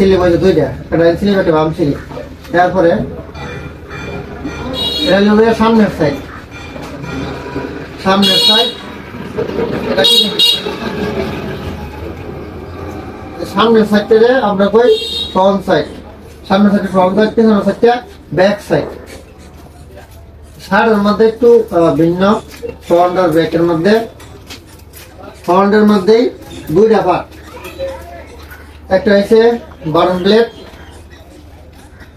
Seely বলছে দুইটা, একটা সিলি একটা বাম সিলি তারপরে, এটা সামনের সাইড সামনের সাইড এটা কি? সামনের সাইডটারে আমরা কই? ফ্রন্ট সাইড সামনের সাইডে ফ্রন্ট সাইড পিছনের সাইডটা ব্যাক সাইড শার্টের মধ্যে একটু ভিন্ন। ফ্রন্ট আর ব্যাকের মধ্যে। ফ্রন্টের মধ্যেই দুইটা পার্ট একটা হচ্ছে বারন প্লেট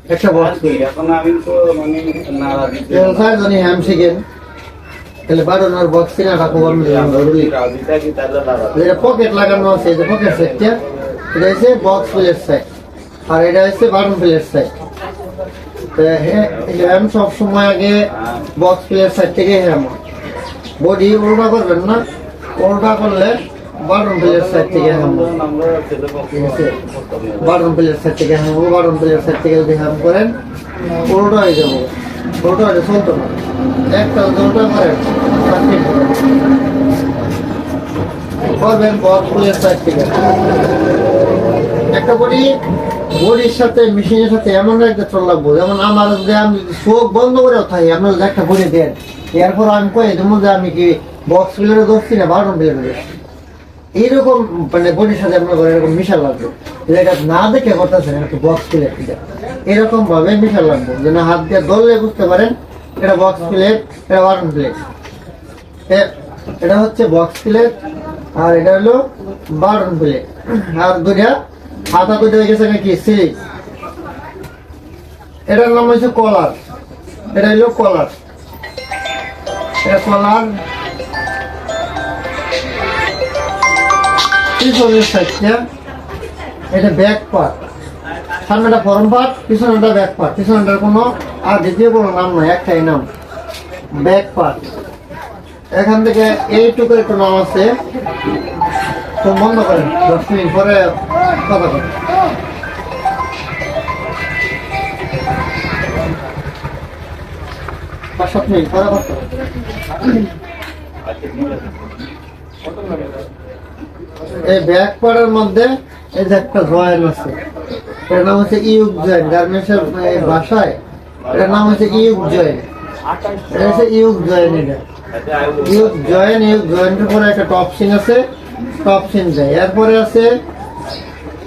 একটা বক্স এখন আমি তো মানে স্যার জানি হ্যাম শিখেন। তাহলে বারন আর বক্স কিনা নাড়া যেটা পকেট লাগানো আছে যে পকেট সাইডটা এটা হচ্ছে বক্স প্লেট সাইড আর এটা হচ্ছে বাটন প্লেট সাইড হ্যাম সব সময় আগে বক্স প্লেট সাইড থেকে হ্যাম বডি উল্টা করবেন না? উল্টা করলে বাটন প্লেট সাইড থেকে ঠিক আছে সাইড সাইড যদি করেন হয়ে যাব। হয়ে চলতো না। একটা উল্টা করেন করবেন সাইড থেকে। একটা বডি বডির সাথে মেশিনের সাথে এমন একটা চল লাগবো যেমন আমার যদি আমি চোখ বন্ধ করে থাকি আপনি যদি একটা বডি দেন এরপর আমি কয়ে তুমি যে আমি কি বক্স প্লেয়ারে দোষছি না বাটন প্লেয়ারে এইরকম মানে বডির সাথে আপনার ঘরে এরকম মিশাল লাগবে। এটা না দেখে করতেছেন একটা বক্স প্লেট এরকম ভাবে মিশাল লাগবে। যেন হাত দিয়ে ধরলে বুঝতে পারেন, এটা বক্স প্লেট এটা বাটন প্লেট এটা হচ্ছে বক্স প্লেট আর এটা হলো বাটন প্লেট আর দুটা হাতা দুটো হয়ে গেছে নাকি? সিলি এটার নাম হচ্ছে কলার। এটা হলো কলার। এটা কলার পিছনের সাইডটা এটা ব্যাক পার্ট সামনেটা ফরম পার্ট পিছনেটা ব্যাক পার্ট পিছনেটার কোনো আর দ্বিতীয় কোনো নাম নয়, একটাই নাম। ব্যাক পার্ট এখান থেকে এইটুকু একটু নাম আছে। তো বন্ধ করেন। দশ মিনিট পরে কথা পরে কথা। এই ব্যাক পাড়ের মধ্যে এই যে একটা জয়েন আছে, এটার নাম হচ্ছে ইউক জয়েন গার্মেন্টসের এই ভাষায়, এটার নাম হচ্ছে ইউক জয়েন এটা হচ্ছে ইউক জয়েন এটা। ইউক জয়েন ইউক জয়েন্টের পরে একটা টপ সিন আছে টপ সিন যায় এরপরে আছে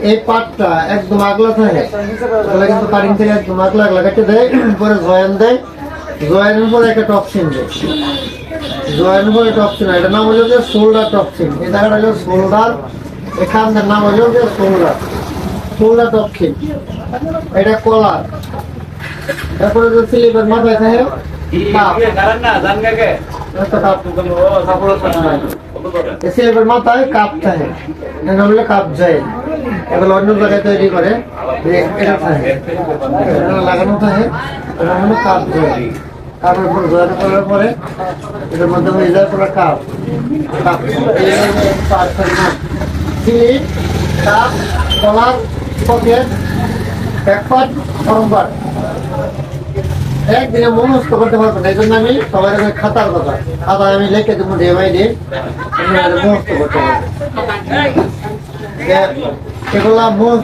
এই পাটটা একদম আগলা থাকে তাহলে কিন্তু কাটিং থেকে একদম আগলা আগলা কেটে দেয় পরে জয়েন দেয়, জয়েনের পরে একটা টপ সিন দেয়। জয়েন পরে টপ এটার নাম হলো যে শোল্ডার টপ সিন এই জায়গাটা হলো শোল্ডার এখানটার নাম হলো যে শোল্ডার শোল্ডার টপ এটা কলার তারপরে যে স্লিপের মাথায় থাকে সাপোর্ট স্লিপের মাথায় কাপ থাকে কাপ অন্য জায়গায় তৈরি করে। এটা লাগানো থাকে। কাপ যায় উপর জয়েন করার পরে এটার মধ্যে হয়ে যায় পুরো কাপ। কাপ। একদিনে মনস্থ করতে পারব না এই জন্য আমি সবার আগে খাতার কথা। খাতায় আমি লিখে দেবো ডেমাই দিয়ে। আপনারা মুখস্থ করতে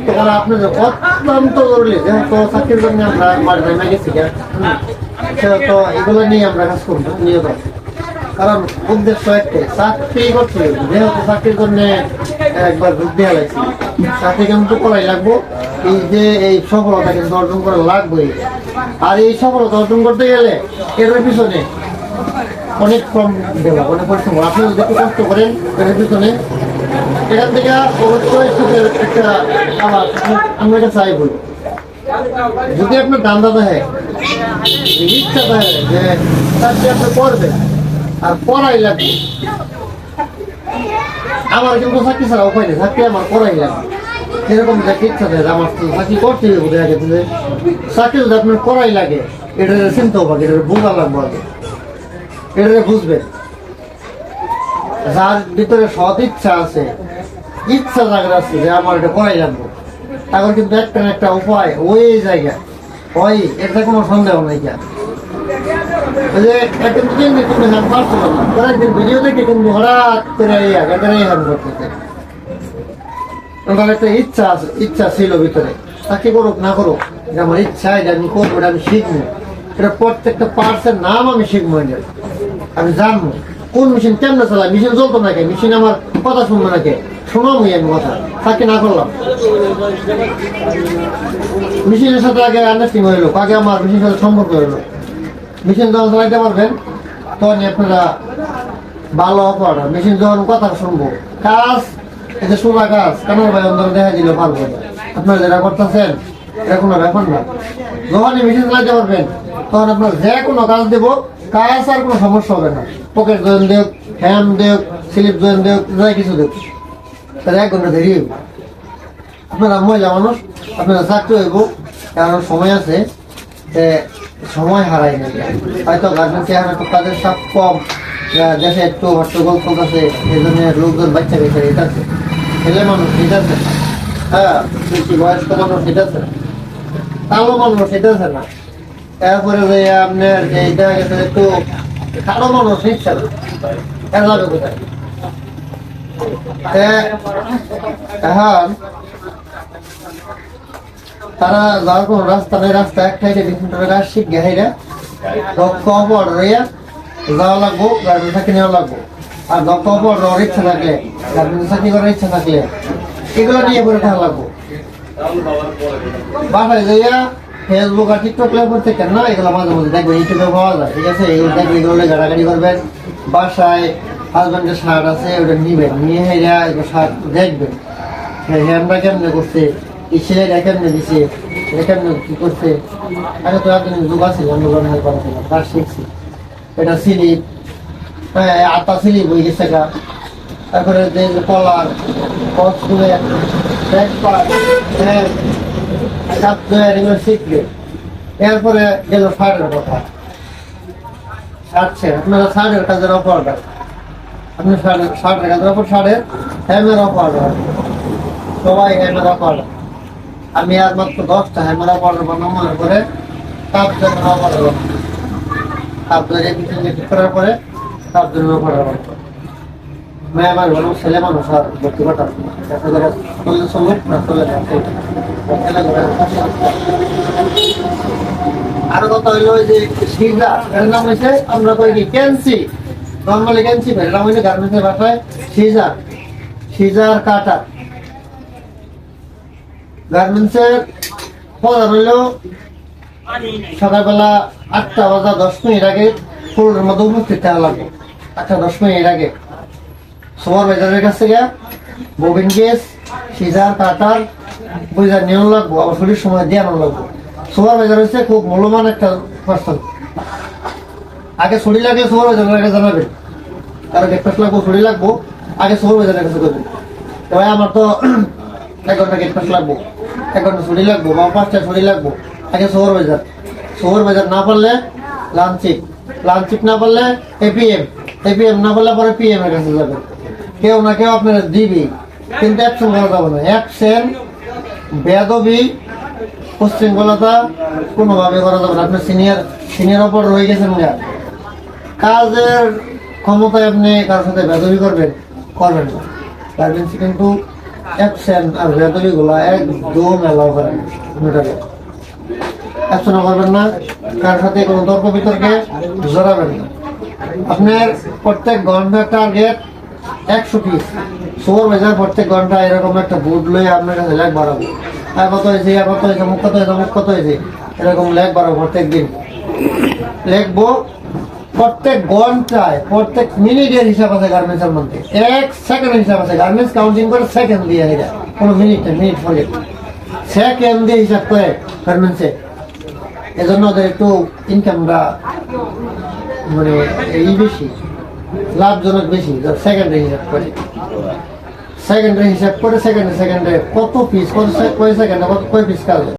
করা আপনাদের অত্যন্ত জরুরি। যেহেতু চাকরির জন্য আমরা বাড়ি গেছি সেহেতু এগুলো নিয়ে আমরা কাজ করব নিয়ত কারণ উদ্দেশ্য একটাই, চাকরি করতে যেহেতু চাকরির জন্য একবার বুদ্ধি দেওয়া লাগছে চাকরি কিন্তু করাই লাগবো। এই যে এই সফলতা কিন্তু অর্জন করা লাগবে আর এই সফলতা অর্জন করতে গেলে এর পিছনে অনেক কম দেওয়া, অনেক পরিশ্রম। আপনি যদি একটু কষ্ট করেন, এর পিছনে এখান থেকে অবশ্যই সুখের একটা আমার আমি এটা চাই যদি আপনার দান্দা দেয় আর লাগবে। আমার কিন্তু চাকরি ছাড়া উপায় নেই, চাকরি আমার পড়াই লাগবে। ইচ্ছা যে আমার তো চাকরি করতে হবে বোধ আগে যে, চাকরি যদি আপনার করাই লাগে, এটা চিন্তা হবে এটা বোঝা লাগবে আগে। এটা বুঝবেন যার ভিতরে সৎ ইচ্ছা আছে, ইচ্ছা জায়গা আছে যে আমার এটা করাই লাগবে। এখন কিন্তু একটা একটা উপায় ওই জায়গা ওই এটা কোনো সন্দেহ নাই ভিডিও হঠাৎ ওনার একটা ইচ্ছা ইচ্ছা ছিল ভিতরে। করুক, না করুক আমার ইচ্ছা আমি আমি শিখব। এটা প্রত্যেকটা নাম আমি শিখব আমি জানব। কোন মেশিন কেমনে চালায়? মেশিন চলতো নাকি মেশিন আমার কথা শুনব নাকি শোনাবো আমি কথা। তাকে না করলাম। মেশিনের সাথে আগে আন্ডারস্ট্যান্ডিং হইল, আগে আমার মেশিনের সাথে সম্পর্ক হইল। মেশিন যখন চালাইতে পারবেন, তখন আপনারা ভালো অপার মেশিন যখন কথা শুনব, কাজ এটা শোনা কাজ কানের ভাই অন্তর দেখা দিল পারব না। আপনারা যেটা করতেছেন, এটা কোনো ব্যাপার না। যখনই মেশিন চালাইতে পারবেন, তখন আপনার যে কোনো কাজ দেবো কাজ আর কোনো সমস্যা হবে না। পকেট জয়েন দেব হ্যাম দেব স্লিপ জয়েন দেব যাই কিছু দেব তাহলে এক ঘণ্টা দেরি হইব। আপনারা মহিলা মানুষ, আপনারা চাকরি হইব, কারণ সময় আছে যে সময় হারাই না। হয়তো গার্মেন্টসে এখন একটু কাজের চাপ কম দেশে একটু হট্টগোল চলতেছে এই জন্য লোকজন বাচ্চা বেঁচে এটা আছে ছেলে মানুষ এটা আছে হ্যাঁ বয়স্ক মানুষ এটা আছে কালো মানুষ এটা আছে না। তারপরে আপনার এইটা গেছে একটু কালো মানুষ যাবে কোথায়? এখন তারা যাওয়ার কোনো রাস্তা নেই, রাস্তা একটাই বিভিন্ন হাইরা দক্ষ অপর রইয়া যাওয়া লাগবো গার্মেন্ট চাকরি নেওয়া লাগবো। আর দক্ষ অপর রওয়ার ইচ্ছা থাকলে গার্মেন্ট চাকরি করার ইচ্ছা থাকলে, এগুলো নিয়ে পড়ে থাকা লাগবো। বাসায় যাইয়া ফেসবুক আর টিকটক লাইভ করতে কেন? না, এগুলো মাঝে মাঝে দেখবেন ইউটিউবে পাওয়া যায়, ঠিক আছে? এগুলো দেখবেন, এগুলো ঘাটাঘাটি করবেন। বাসায় হাজব্যান্ডের শার্ট আছে, ওটা নিবেন, নিয়ে হেরা এগুলো শার্ট দেখবেন। হ্যান্ডটা কেমনে করছে? ছেলেটা কেমনে দিছে? এটা কেমনে কি করছে? আগে তো একদিন যুগ আছে আন্দোলন হয়ে করা তার শিখছি। এটা স্লিপ হ্যাঁ আটা স্লিপ হয়ে গেছে গা। তারপরে যে কলার করে ব্যাক পার্ট হ্যাঁ সাত এগুলো শিখবে। এরপরে গেল শার্টের কথা। শার্ট ছে আপনারা শার্টের কাজের অফার আপনি শার্টের শার্টের কাজের অফার শার্টের হ্যামের অফার সবাই হ্যামের অফার আমি আর মাত্র দশটা হ্যামের অফার বানানো মনে করে তাপ জন্য অফার দেবো তাপ করার পরে তাপ দেবো মেয়ে মানুষ, ছেলে মানুষ আর ভর্তি না চলে না আরও কথা হইল যে সিজা এর নাম হয়েছে আমরা কই কি ক্যান্সি নর্মালি ক্যান্সি এর নাম হইছে গার্মেন্টসের ভাষায় সিজার সিজার কাটা। গার্মেন্টসের প্রধান হইল সকালবেলা আটটা বাজা দশ মিনিট আগে ফুলের মধ্যে উপস্থিত থাকা লাগবে। আটটা দশ মিনিট আগে। সুপার বাজারের কাছ থেকে ববিন গেস সিজার কাটার বুঝার নিয়ম লাগবো, আবার শরীর সময় দিয়ে লাগবো। সুপার বাজার হচ্ছে খুব মূল্যবান একটা পার্সন আগে ছড়ি লাগলে সুপার বাজারের আগে জানাবেন। কারও ব্রেকফাস্ট লাগবো ছড়ি লাগবো, আগে সুপার বাজারের কাছে করবেন। ভাই আমার তো এক ঘণ্টা ব্রেকফাস্ট লাগবো, এক ঘণ্টা ছড়ি লাগবো, বা পাঁচটা ছড়ি লাগবো, আগে সুপার বাজার। সুপার বাজার না পারলে লাঞ্চিক লাঞ্চিক না পারলে এপিএম এপিএম না পারলে পরে পিএম এর কাছে যাবেন। কেউ না কেউ আপনারা দিবি কিন্তু করা যাবে না। অ্যাবসেন্ট বেদবি উশৃঙ্খলতা কোনোভাবে করা যাবে না। আপনার সিনিয়র সিনিয়র ওপর রয়ে গেছেন না কাজের ক্ষমতায় আপনি কার সাথে বেদবি করবেন? করবেন না। গার্মেন্টস কিন্তু অ্যাবসেন্ট আর বেদবি গুলা একদম এলাও করেন মেটালে অ্যাবসেন্ট করবেন না কার সাথে কোনো তর্ক বিতর্কে জড়াবেন না। আপনার প্রত্যেক ঘণ্টা টার্গেট একশো পিস সুপার বাজার প্রত্যেক ঘণ্টা এরকম একটা বোর্ড লয়ে আপনার কাছে লেখ বাড়াবো। আর কত হয়েছে, আর কত হয়েছে, মুখ কত হয়েছে, মুখ কত হয়েছে, এরকম লেখ বাড়াবো প্রত্যেক দিন। লেখবো প্রত্যেক ঘন্টায়, প্রত্যেক মিনিটের হিসাব আছে গার্মেন্টসের মধ্যে। এক সেকেন্ডের হিসাব আছে গার্মেন্টস কাউন্টিং করে সেকেন্ড দিয়ে এটা কোনো মিনিট মিনিট ফলে সেকেন্ড দিয়ে হিসাব করে গার্মেন্টসে এজন্য ওদের একটু ইনকামটা মানে এই বেশি। লাভজনক বেশি সেকেন্ডে হিসাব করে সেকেন্ডে হিসাব করে সেকেন্ডে সেকেন্ডে কত পিস কত কয় সেকেন্ডে কত কয় পিস কাজ?